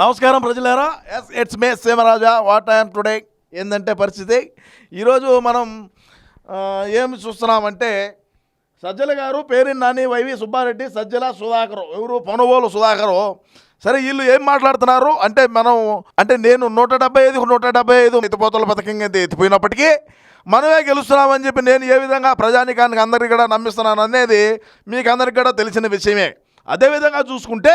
నమస్కారం ప్రజలారా. Yes it's me Seemaraja what I'm today ఏంటంటే పరిస్థితి? ఈరోజు మనం ఏమి చూస్తున్నామంటే సజ్జల గారు పేరు నాని వైవి సుబ్బారెడ్డి సజ్జల సుధాకర్ ఎవరు? పనుగోలు సుధాకరు. సరే వీళ్ళు ఏం మాట్లాడుతున్నారు? అంటే మనం అంటే నేను నూట డెబ్బై ఐదు నూట డెబ్బై ఐదు ఎత్తిపోతల పథకం కింద ఎత్తిపోయినప్పటికీ మనమే గెలుస్తున్నామని చెప్పి నేను ఏ విధంగా ప్రజానికానికి అందరికీ కూడా నమ్మిస్తున్నాను అనేది మీకు అందరికీ కూడా తెలిసిన విషయమే. అదేవిధంగా చూసుకుంటే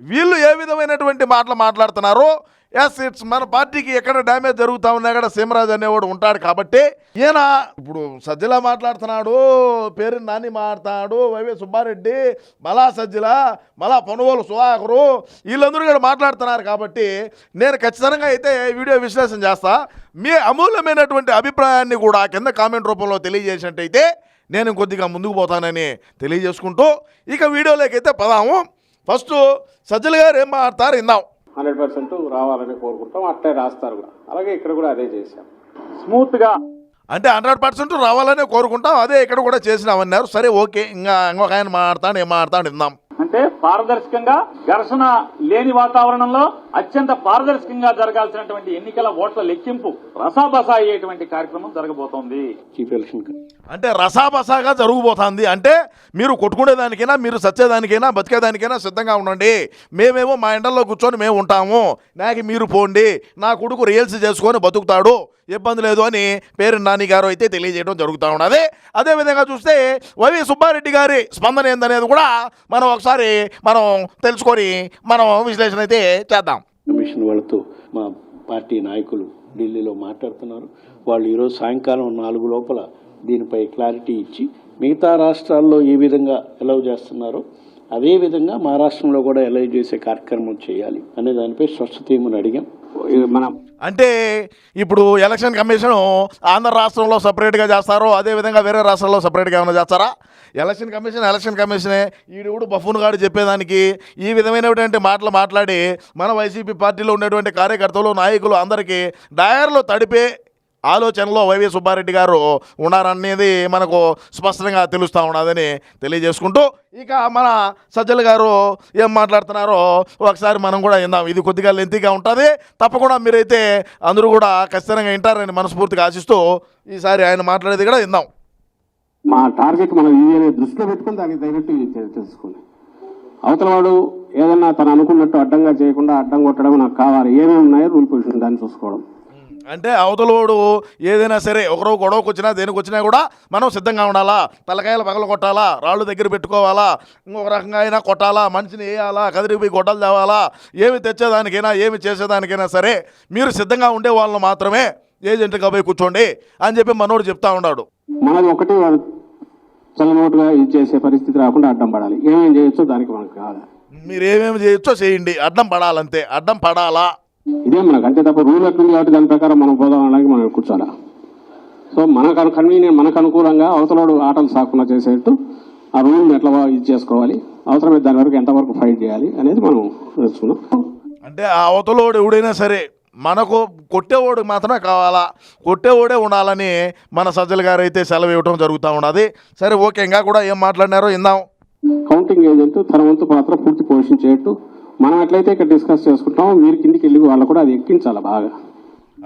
వీళ్ళు ఏ విధమైనటువంటి మాటలు మాట్లాడుతున్నారో ఎస్ ఇట్స్ మన పార్టీకి ఎక్కడ డ్యామేజ్ జరుగుతా ఉన్నా కూడా సీమరాజు అనేవాడు ఉంటాడు కాబట్టి ఈయన ఇప్పుడు సజ్జల మాట్లాడుతున్నాడు పేరు నాని మాట్లాడు వైవి సుబ్బారెడ్డి మలా సజ్జల మలా పనుగోలు సుధాకరు వీళ్ళందరూ కూడా మాట్లాడుతున్నారు కాబట్టి నేను ఖచ్చితంగా అయితే వీడియో విశ్లేషణ చేస్తా. మీ అమూల్యమైనటువంటి అభిప్రాయాన్ని కూడా కింద కామెంట్ రూపంలో తెలియజేసినట్టయితే నేను కొద్దిగా ముందుకు పోతానని తెలియజేసుకుంటూ ఇక వీడియోలోకి అయితే పదాము. ఫస్ట్ సజ్జల గారు ఏం మాట్లాడతారు ఇందాం హండ్రెడ్ పర్సెంట్ రావాలని కోరుకుంటాం అట్లే రాస్తారు కూడా. అలాగే ఇక్కడ కూడా అదే చేశాం. స్మూత్గా అంటే హండ్రెడ్ పర్సెంట్ రావాలనే కోరుకుంటాం అదే ఇక్కడ కూడా చేసినామన్నారు. సరే ఓకే ఇంకా ఇంకొక ఆయన మాట్లాడతాను ఏం మాట్లాడతాను ఇందాం అంటే పారదర్శకంగా ఘర్షణ లేని వాతావరణంలో అత్యంత పారదర్శకంగా జరగాల్సినటువంటి ఎన్నికల ఓట్ల లెక్కింపు రసాబసా అయ్యేటువంటి కార్యక్రమం జరగబోతోంది. చీఫ్ ఎలక్షన్ అంటే రసాబసాగా జరుగుబోతుంది. అంటే మీరు కొట్టుకునేదానికైనా మీరు సచ్చేదానికైనా బతికేదానికైనా సిద్ధంగా ఉండండి. మేమేమో మా ఎండల్లో కూర్చొని మేము ఉంటాము. నాకు మీరు పోండి. నా కొడుకు రియల్స్ చేసుకొని బతుకుతాడు. ఇబ్బంది లేదు అని పేరు నాని గారు అయితే తెలియజేయడం జరుగుతూ ఉన్నది. అదేవిధంగా చూస్తే వైవి సుబ్బారెడ్డి గారి స్పందన ఏందనేది కూడా మనం ఒకసారి మనం తెలుసుకొని మనం విశ్లేషణ అయితే చేద్దాం. కమిషన్ వాళ్ళతో మా పార్టీ నాయకులు ఢిల్లీలో మాట్లాడుతున్నారు. వాళ్ళు ఈరోజు సాయంకాలం నాలుగు లోపల దీనిపై క్లారిటీ ఇచ్చి మిగతా రాష్ట్రాల్లో ఏ విధంగా ఎలవ్ చేస్తున్నారో అదే విధంగా మా రాష్ట్రంలో కూడా ఎలవ్ చేసే కార్యక్రమం చేయాలి అనే దానిపై స్వచ్ఛత ఏమని అడిగాం. మనం అంటే ఇప్పుడు ఎలక్షన్ కమిషన్ ఆంధ్ర రాష్ట్రంలో సపరేట్గా చేస్తారో అదేవిధంగా వేరే రాష్ట్రాల్లో సపరేట్గా ఏమైనా చేస్తారా? ఎలక్షన్ కమిషన్ ఎలక్షన్ కమిషనే ఈడు బఫూన్ గాడు చెప్పేదానికి ఈ విధమైనటువంటి మాటలు మాట్లాడి మన వైసీపీ పార్టీలో ఉన్నటువంటి కార్యకర్తలు నాయకులు అందరికీ డయర్లో తడిపే ఆలోచనలో వైవి సుబ్బారెడ్డి గారు ఉన్నారనేది మనకు స్పష్టంగా తెలుస్తూ ఉన్నదని తెలియజేసుకుంటూ ఇక మన సజ్జల గారు ఏం మాట్లాడుతున్నారో ఒకసారి మనం కూడా విందాం. ఇది కొద్దిగా లెంతీగా ఉంటుంది. తప్పకుండా మీరైతే అందరూ కూడా ఖచ్చితంగా వింటారని మనస్ఫూర్తిగా ఆశిస్తూ ఈసారి ఆయన మాట్లాడేది కూడా విందాం. మా టార్గెట్ మనం ఇది దృష్టిలో పెట్టుకుని దానికి తగినట్టు తెలుసుకోండి. అవతల వాడు ఏదన్నా తను అనుకున్నట్టు అడ్డంగా చేయకుండా అడ్డం కొట్టడం నాకు కావాలి. ఏమేమి ఉన్నాయో రూల్ పొజిషన్ దాన్ని చూసుకోవడం. అంటే అవతలోడు ఏదైనా సరే ఒకరో గొడవకు వచ్చినా దేనికి వచ్చినా కూడా మనం సిద్ధంగా ఉండాలా? తలకాయలు పగల కొట్టాలా? రాళ్ళు దగ్గర పెట్టుకోవాలా? ఇంకొక రకంగా అయినా కొట్టాలా? మనిషిని వేయాలా? కదిరిపోయి గొడ్డలు తేవాలా? ఏమి తెచ్చేదానికైనా ఏమి చేసేదానికైనా సరే మీరు సిద్ధంగా ఉండే వాళ్ళు మాత్రమే ఏజెంట్గా పోయి కూర్చోండి అని చెప్పి మనోడు చెప్తా ఉన్నాడు. మనది ఒకటి చల్లనోటుగా ఇది చేసే పరిస్థితి రాకుండా అడ్డం పడాలి. ఏమేం చేయొచ్చో దానికి మనకు కావాలి. మీరు ఏమేమి చేయొచ్చో చేయండి. అడ్డం పడాలంతే. అడ్డం పడాలా? ఇదే మనకు అంతే తప్ప రూల్ ఎట్లుంది కాబట్టి దాని ప్రకారం మనం పోదాం అనడానికి మనం కూర్చోాలా సో మనకు కన్వీనియంట్ మనకు అనుకూలంగా అవతలోడు ఆటలు సాకుండా చేసేట్టు ఆ రూల్ని ఎట్లా ఇది చేసుకోవాలి అవసరమైతే దాని వరకు ఎంతవరకు ఫైట్ చేయాలి అనేది మనం తెలుసుకుందాం. అంటే ఆ అవతలోడు ఎవడైనా సరే మనకు కొట్టేవాడు మాత్రమే కావాలా? కొట్టేవాడే ఉండాలని మన సజ్జల గారు అయితే సెలవు ఇవ్వడం జరుగుతూ ఉన్నది. సరే ఓకే ఇంకా కూడా ఏం మాట్లాడినారో ఇందాం కౌంటింగ్ ఏజెంట్ తన వంతు పాత్ర పూర్తి పోషించేట్టు మనం ఎట్లయితే ఇక్కడ డిస్కస్ చేసుకుంటామో మీరు కిందికి వెళ్ళి వాళ్ళు కూడా అది ఎక్కించాలి బాగా.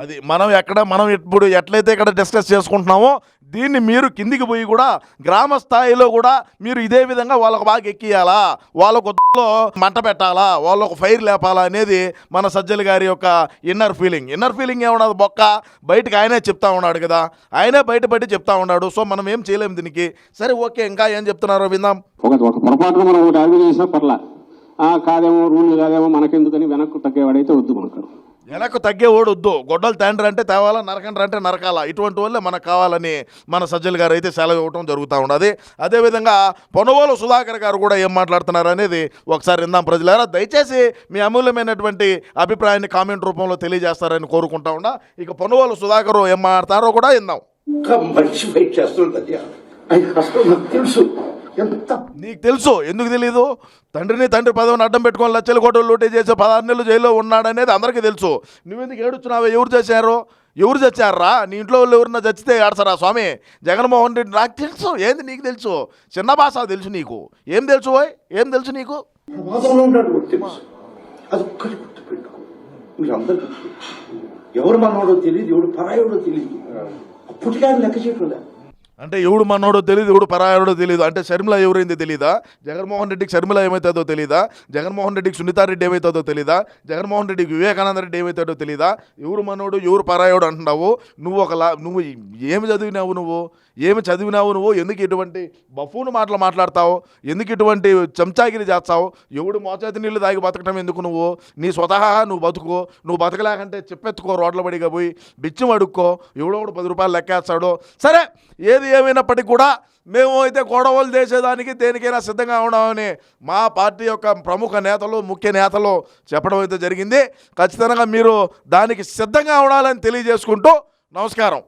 అది మనం ఎక్కడ మనం ఇప్పుడు ఎట్లయితే ఇక్కడ డిస్కస్ చేసుకుంటున్నామో దీన్ని మీరు కిందికి పోయి కూడా గ్రామ స్థాయిలో కూడా మీరు ఇదే విధంగా వాళ్ళకు బాగా ఎక్కియాలా? వాళ్ళకు మంట పెట్టాలా? వాళ్ళకు ఫైర్ లేపాలా అనేది మన సజ్జల గారి యొక్క ఇన్నర్ ఫీలింగ్ ఇన్నర్ ఫీలింగ్ ఏమన్నది బొక్క? బయటకు ఆయనే చెప్తా ఉన్నాడు కదా. ఆయనే బయటపడి చెప్తా ఉన్నాడు. సో మనం ఏం చేయలేము దీనికి. సరే ఓకే ఇంకా ఏం చెప్తున్నారో విందాం. ఒక ఒక పొరపాటున మనం ఒకటి అడుగు చేసినా పర్లా. కాదేమో రూల్ కాదేమో మనకెందుకని వెనక్కు తగ్గేవాడైతే వద్దు మనకు. వెనక్కు తగ్గే ఓడు వద్దు. గొడ్డలు తండ్రి అంటే తేవాలా నరకండ్రి అంటే నరకాలా? ఇటువంటి వాళ్ళే మనకు కావాలని మన సజ్జల గారు అయితే సెలవు ఇవ్వటం జరుగుతూ ఉన్నది అదేవిధంగా పొనవోలు సుధాకర్ గారు కూడా ఏం మాట్లాడుతున్నారు అనేది ఒకసారి విందాం ప్రజలారా. దయచేసి మీ అమూల్యమైనటువంటి అభిప్రాయాన్ని కామెంట్ రూపంలో తెలియజేస్తారని కోరుకుంటా ఉన్నా. ఇక పొనవోలు సుధాకర్ ఏం మాట్లాడతారో కూడా విందాం. నాకు తెలుసు. ఎంత? నీకు తెలుసు ఎందుకు తెలియదు తండ్రిని తండ్రి పదవిని అడ్డం పెట్టుకొని లచ్చల కోటలు లూటీ చేసే పదహారు నెలలు జైల్లో ఉన్నాడనేది అందరికీ తెలుసు. నువ్వెందుకు ఏడుచున్నావు ఎవరు చేశారు ఎవరు చచ్చారా? నీ ఇంట్లో వాళ్ళు ఎవరన్నా చచ్చితే ఆడతారా స్వామి? జగన్మోహన్ రెడ్డి నాకు తెలుసు. ఏంది నీకు తెలుసు? చిన్న భాష తెలుసు నీకు. ఏం తెలుసు ఏం తెలుసు నీకు? ఎవరు మనోడో తెలియదు ఎవడు పరాయోడో తెలియదు అప్పటికే ఆయన లెక్క చేయట్లే అంటే ఎవడు మనోడో తెలియదు ఎవడు పరాయడో తెలియదు అంటే షర్మిల ఎవరైంది తెలీదా? జగన్మోహన్ రెడ్డికి షర్మిల ఏమవుతుందో తెలీదా? జగన్మోహన్ రెడ్డికి సునీతారెడ్డి ఏమవుతుందో తెలీదా? జగన్మోహన్ రెడ్డికి వివేకానంద రెడ్డి ఏమవుతాడో తెలీదా? ఎవరు మనోడు ఎవరు పరాయోడు అంటున్నావు? నువ్వు ఒక నువ్వు ఏమి చదివినావు నువ్వు? ఏమి చదివినావు నువ్వు? ఎందుకు ఇటువంటి బఫూను మాటలు మాట్లాడతావు? ఎందుకు ఇటువంటి చెంచాగిరి చేస్తావు? ఎవడు మోచేతి నీళ్ళు తాగి బతకటం ఎందుకు నువ్వు? నీ స్వతహా నువ్వు బతుకో. నువ్వు బతకలేకంటే చెప్పెత్తుకో రోడ్ల పడిగా పోయి బిచ్చం అడుక్కో. ఎవడో ఒకడు పది రూపాయలు లెక్కేస్తాడో. సరే ఏది ఏమైనప్పటికీ కూడా మేము అయితే గొడవలు చేసేదానికి దేనికైనా సిద్ధంగా ఉన్నామని మా పార్టీ యొక్క ప్రముఖ నేతలు ముఖ్య నేతలు చెప్పడం అయితే జరిగింది. ఖచ్చితంగా మీరు దానికి సిద్ధంగా ఉండాలని తెలియజేసుకుంటూ నమస్కారం.